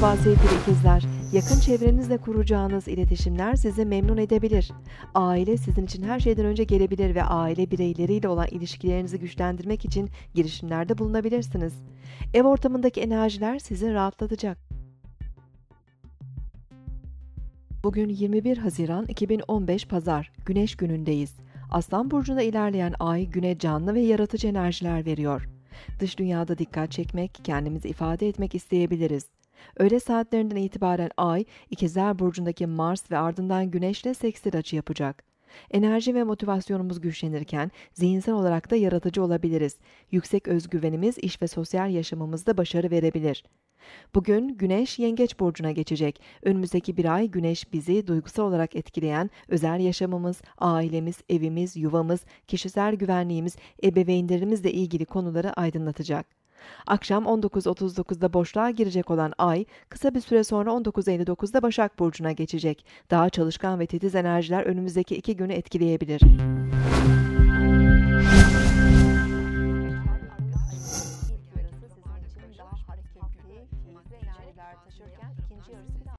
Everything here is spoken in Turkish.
Merhaba sevgili ikizler. Yakın çevrenizle kuracağınız iletişimler sizi memnun edebilir. Aile sizin için her şeyden önce gelebilir ve aile bireyleriyle olan ilişkilerinizi güçlendirmek için girişimlerde bulunabilirsiniz. Ev ortamındaki enerjiler sizi rahatlatacak. Bugün 21 Haziran 2015 Pazar, Güneş günündeyiz. Aslan burcunda ilerleyen ay güne canlı ve yaratıcı enerjiler veriyor. Dış dünyada dikkat çekmek, kendimizi ifade etmek isteyebiliriz. Öğle saatlerinden itibaren Ay, İkizler Burcu'ndaki Mars ve ardından Güneş'le sekstil açı yapacak. Enerji ve motivasyonumuz güçlenirken zihinsel olarak da yaratıcı olabiliriz. Yüksek özgüvenimiz iş ve sosyal yaşamımızda başarı verebilir. Bugün Güneş Yengeç burcuna geçecek. Önümüzdeki bir ay Güneş bizi duygusal olarak etkileyen özel yaşamımız, ailemiz, evimiz, yuvamız, kişisel güvenliğimiz, ebeveynlerimizle ilgili konuları aydınlatacak. Akşam 19.39'da boşluğa girecek olan Ay, kısa bir süre sonra 19.59'da Başak Burcu'na geçecek. Daha çalışkan ve titiz enerjiler önümüzdeki iki günü etkileyebilir.